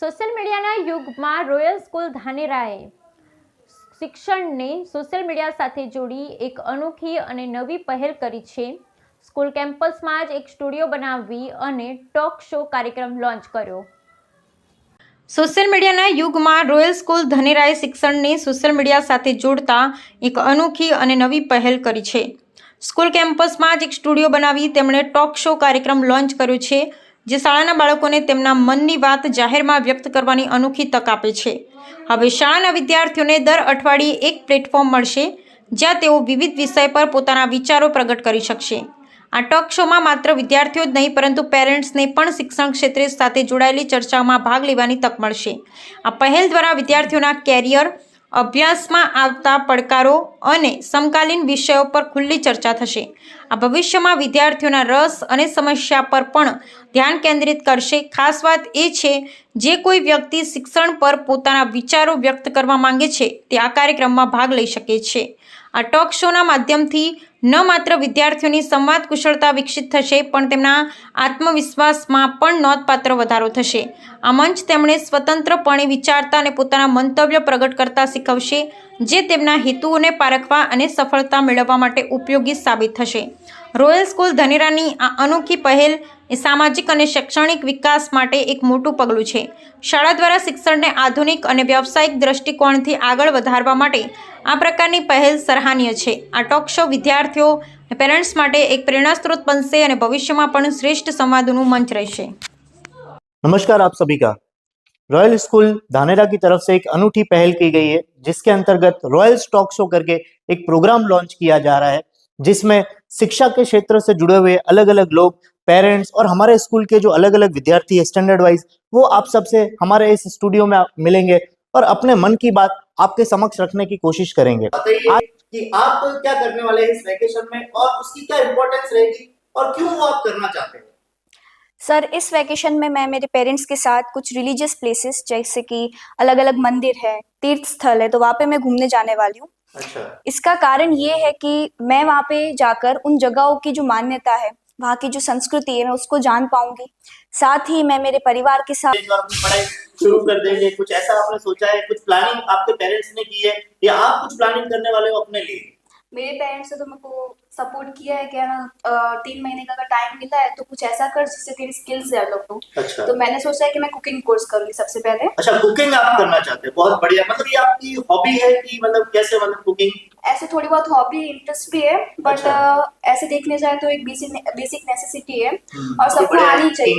Social મીડિયાના યુગમાં royal school ધાનેરાએ શિક્ષણને સોશિયલ મીડિયા સાથે જોડી એક અનોખી અને નવી પહેલ કરી છે. સ્કૂલ કેમ્પસમાં જ એક સ્ટુડિયો બનાવી અને ટોક શો કાર્યક્રમ લોન્ચ કર્યો. સોશિયલ મીડિયાના યુગમાં રોયલ સ્કૂલ ધનેરાએ શિક્ષણને સોશિયલ મીડિયા સાથે જોડતા એક અનોખી અને નવી પહેલ કરી છે. સ્કૂલ કેમ્પસમાં જ એક સ્ટુડિયો બનાવી તેમણે ટોક શો કાર્યક્રમ લોન્ચ કર્યો છે. જે શાળાના બાળકોને તેમના મનની વાત જાહેરમાં વ્યક્ત કરવાની અનોખી તક આપે છે. હવે શાળાના વિદ્યાર્થીઓને દર અઠવાડિયે એક પ્લેટફોર્મ મળશે, જ્યાં તેઓ વિવિધ વિષય પર પોતાના વિચારો પ્રગટ કરી શકશે. આ ટોક શોમાં માત્ર વિદ્યાર્થીઓ જ નહીં, પરંતુ પેરેન્ટ્સને પણ શિક્ષણ ક્ષેત્રે સાથે જોડાયેલી ચર્ચાઓમાં ભાગ લેવાની તક મળશે. આ પહેલ દ્વારા વિદ્યાર્થીઓના કેરિયર અભ્યાસમાં આવતા પડકારો અને સમકાલીન વિષયો પર ખુલ્લી ચર્ચા થશે. આ ભવિષ્યમાં વિદ્યાર્થીઓના રસ અને સમસ્યા પર પણ ધ્યાન કેન્દ્રિત કરશે. ખાસ વાત એ છે, જે કોઈ વ્યક્તિ શિક્ષણ પર પોતાના વિચારો વ્યક્ત કરવા માંગે છે, તે આ કાર્યક્રમમાં ભાગ લઈ શકે છે. આ ટોક શોના માધ્યમથી ન માત્ર વિદ્યાર્થીઓની સંવાદ કુશળતા વિકસિત થશે, પણ તેમના આત્મવિશ્વાસમાં પણ નોંધપાત્ર વધારો થશે. આ મંચ તેમણે સ્વતંત્રપણે વિચારતા અને પોતાના મંતવ્ય પ્રગટ કરતા શીખવશે. જે તેમના હેતુઓને પારખવા અને સફળતા મેળવવા માટે ઉપયોગી સાબિત થશે. રોયલ સ્કૂલ ધનેરાની આ અનોખી પહેલ એ સામાજિક અને શૈક્ષણિક વિકાસ માટે એક મોટું પગલું છે. શાળા દ્વારા શિક્ષણને આધુનિક અને વ્યવસાયિક દ્રષ્ટિકોણથી આગળ વધારવા માટે આ પ્રકારની પહેલ સરાહનીય છે. આ ટોક શો વિદ્યાર્થીઓ પેરેન્ટ્સ માટે એક પ્રેરણાસ્ત્રોત બનશે અને ભવિષ્યમાં પણ શ્રેષ્ઠ સંવાદોનું મંચ રહેશે. નમસ્કાર આપ સભી કા रॉयल स्कूल धानेरा की तरफ़ से एक अनूठी पहल की गई है जिसके अंतर्गत रॉयल स्टॉक शो करके एक प्रोग्राम लॉन्च किया जा रहा है जिसमें शिक्षा के क्षेत्र से जुड़े हुए अलग अलग लोग पेरेंट्स और हमारे स्कूल के जो अलग अलग विद्यार्थी है स्टैंडर्ड वाइज वो आप सबसे हमारे इस स्टूडियो में मिलेंगे और अपने मन की बात आपके समक्ष रखने की कोशिश करेंगे। कि आप क्या करने वाले हैं इस वेकेशन में और उसकी क्या इम्पोर्टेंस रहेगी और क्यों वो आप करना चाहते हैं? सर इस वैकेशन में मैं मेरे पेरेंट्स के साथ कुछ रिलीजियस प्लेसेस जैसे कि अलग अलग मंदिर है तीर्थ स्थल है तो वहाँ पे मैं घूमने जाने वाली हूँ। अच्छा। इसका कारण ये है कि मैं वहाँ पे जाकर उन जगहों की जो मान्यता है वहाँ की जो संस्कृति है मैं उसको जान पाऊँगी। साथ ही मैं मेरे परिवार के साथ पढ़ाई शुरू कर देंगे। कुछ ऐसा आपने सोचा है? कुछ प्लानिंग आपके पेरेंट्स ने की है? या आप कुछ प्लानिंग करने वाले हो अपने लिए? मेरे पेरेंट्स ने तो मेरे को सपोर्ट किया है कि ना तीन महीने का अगर टाइम मिला है तो कुछ ऐसा कर जिससे तेरी स्किल्स डेवलप हो। अच्छा। तो मैंने सोचा है कि मैं कुकिंग कोर्स करूँगी सबसे पहले। अच्छा कुकिंग आप करना चाहते हैं? बहुत बढ़िया। मतलब ये आपकी हॉबी है कि मतलब कैसे मतलब कुकिंग ऐसे थोड़ी बहुत हॉबी इंटरेस्ट भी है बट अच्छा। ऐसे देखने जाए तो एक बेसिक बेसिक नेसेसिटी है। हम्म, और सबको आनी चाहिए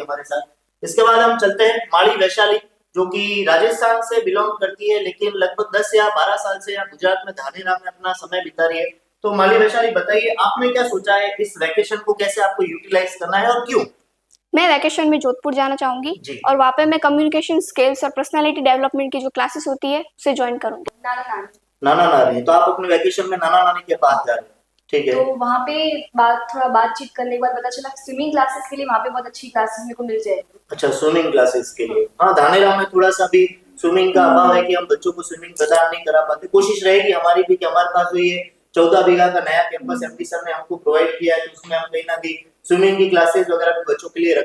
हमारे साथ। इसके बाद हम चलते हैं माड़ी वैशाली। जो कि राजस्थान से बिलोंग करती है लेकिन लगभग 10 या 12 साल से यहाँ गुजरात में धानेरा में अपना समय बिता रही है। तो माली वैशाली बताइए आपने क्या सोचा है इस वैकेशन को कैसे आपको यूटिलाइज करना है और क्यों? मैं वैकेशन में जोधपुर जाना चाहूँगी और वहाँ पे मैं कम्युनिकेशन स्किल्स और पर्सनालिटी डेवलपमेंट की जो क्लासेस होती है उसे ज्वाइन करूँगी। नाना नानी। नाना नानी तो आप अपने वैकेशन में नाना नानी के पास जा रहे हैं। ठीक है। तो वहाँ पे बात थोड़ा बातचीत करने के बाद पता चला स्विमिंग क्लासेस के लिए वहाँ पे बहुत अच्छी क्लासेस मेरे को मिल जाएगी। अच्छा स्विमिंग क्लासेस के लिए। हाँ धानेरा में थोड़ा सा भी स्विमिंग का अभाव है कि हम बच्चों को स्विमिंग प्रदान नहीं करा पाते। कोशिश रहेगी हमारी भी कि हमारे पास जो ये चौदह बीघा का नया कैंपस एमपी सर ने हमको प्रोवाइड किया है तो उसमें हम कहीं ना कहीं स्विमिंग की क्लासेस वगैरह भी बच्चों के लिए